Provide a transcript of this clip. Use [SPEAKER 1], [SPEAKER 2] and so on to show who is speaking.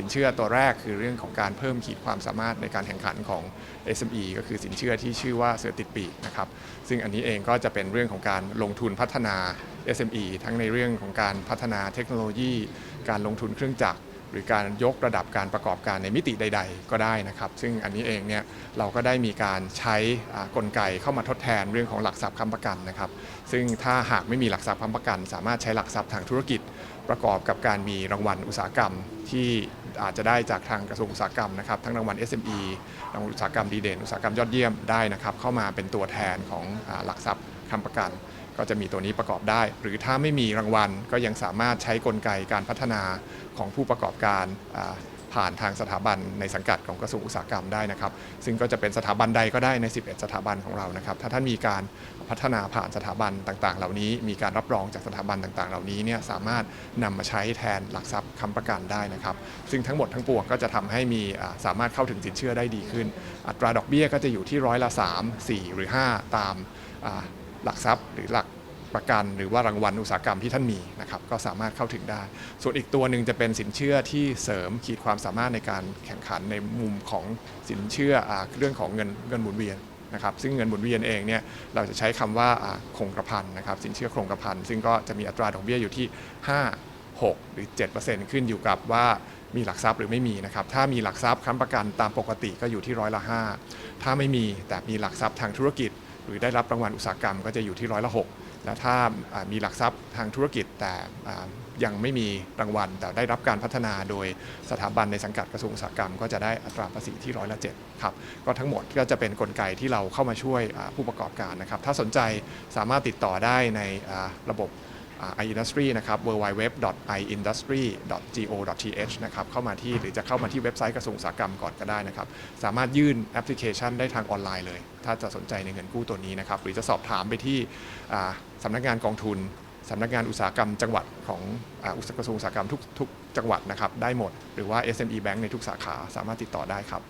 [SPEAKER 1] สินเชื่อตัวแรกคือเรื่องของการเพิ่มขีดความสามารถในการแข่งขันของ SME ก็คือสินเชื่อที่ชื่อว่าเสือติดปีกนะครับซึ่งอันนี้เองก็จะเป็นเรื่องของการลงทุนพัฒนา SME ทั้งในเรื่องของการพัฒนาเทคโนโลยี การลงทุนเครื่องจักร หรือการยกระดับการประกอบการในมิติใด ๆ ก็ได้นะครับ ซึ่งอันนี้เองเนี่ยเราก็ได้มีการใช้กลไกเข้ามาทดแทนเรื่องของหลักทรัพย์ค้ำประกันนะครับ ซึ่งถ้าหากไม่มีหลักทรัพย์ค้ำประกัน สามารถใช้หลักทรัพย์ทางธุรกิจ ประกอบกับการมีรางวัลอุตสาหกรรมที่อาจจะได้จากทางกระทรวงอุตสาหกรรมนะครับทั้งรางวัล SME รางวัลอุตสาหกรรมดีเด่น อุตสาหกรรมยอดเยี่ยมได้นะครับเข้ามาเป็นตัวแทนของหลักทรัพย์ค้ำประกัน ก็จะมีตัวนี้ประกอบได้ หรือถ้าไม่มีรางวัลก็ยังสามารถใช้กลไกการพัฒนาของผู้ประกอบการผ่านทางสถาบันในสังกัดของกระทรวงอุตสาหกรรมได้นะครับ ซึ่งก็จะเป็นสถาบันใดก็ได้ใน 11 สถาบันของเรานะครับ ถ้าท่านมีการพัฒนาผ่านสถาบันต่างๆ เหล่านี้ มีการรับรองจากสถาบันต่างๆ เหล่านี้เนี่ยสามารถนำมาใช้แทนหลักทรัพย์ค้ำประกันได้นะครับ ซึ่งทั้งหมดทั้งปวงก็จะทำให้มีสามารถเข้าถึงสินเชื่อได้ดีขึ้น อัตราดอกเบี้ยก็จะอยู่ที่ร้อยละ 3 4 หรือ 5 ตาม หลักทรัพย์ หรือหลักประกัน หรือว่ารางวัลอุตสาหกรรมที่ท่านมีนะครับก็สามารถเข้าถึงได้ ส่วนอีกตัวหนึ่งจะเป็นสินเชื่อที่เสริมขีดความสามารถในการแข่งขันในมุมของสินเชื่ออเรื่องของเงินเงินหมุนเวียนนะครับซึ่งเงินหมุนเวียนเองเนี่ยเราจะใช้คำว่าอ่าคงกระพันนะครับสินเชื่อคงกระพันซึ่งก็จะมีอัตราดอกเบี้ยอยู่ที่ 5 6 หรือ 7%ขึ้นอยู่กับว่ามีหลักทรัพย์หรือไม่มีนะครับ ถ้ามีหลักทรัพย์ค้ำประกันตามปกติก็อยู่ที่ร้อยละ 5 ถ้าไม่มีแต่มีหลักทรัพย์ทางธุรกิจ รือได้รับรางวัลอุตสาหกรรมก็จะอยู่ที่ร้อยละ6และถ้ามีหลักทรัพย์ทางธุรกิจแต่ยังไม่มีรางวัล แต่ได้รับการพัฒนาโดยสถาบันในสังกัดกระทรวงอุตสาหกรรม ก็จะได้อัตราภาษีที่ร้อยละ7ครับก็ทั้งหมดก็จะเป็นนกลไกที่เราเข้ามาช่วยผู้ประกอบการนะครับ ถ้าสนใจสามารถติดต่อได้ในระบบ iIndustry นะครับ www.iindustry.go.th นะครับเข้ามาที่หรือจะเข้ามาที่เว็บไซต์กระทรวงอุตสาหกรรมก่อนก็ได้นะครับ สามารถยื่นแอปพลิเคชันได้ทางออนไลน์เลย ถ้าจะสนใจในเงินกู้ตัวนี้นะครับ หรือจะสอบถามไปที่อ่าสำนักงานกองทุนสำนักงานอุตสาหกรรมจังหวัดของอุตสาหกรรวงอุตสาหกรรมทุกทุกจังหวัดนะครับได้หมด หรือว่า SME Bank ในทุกสาขาสามารถติดต่อได้ครับ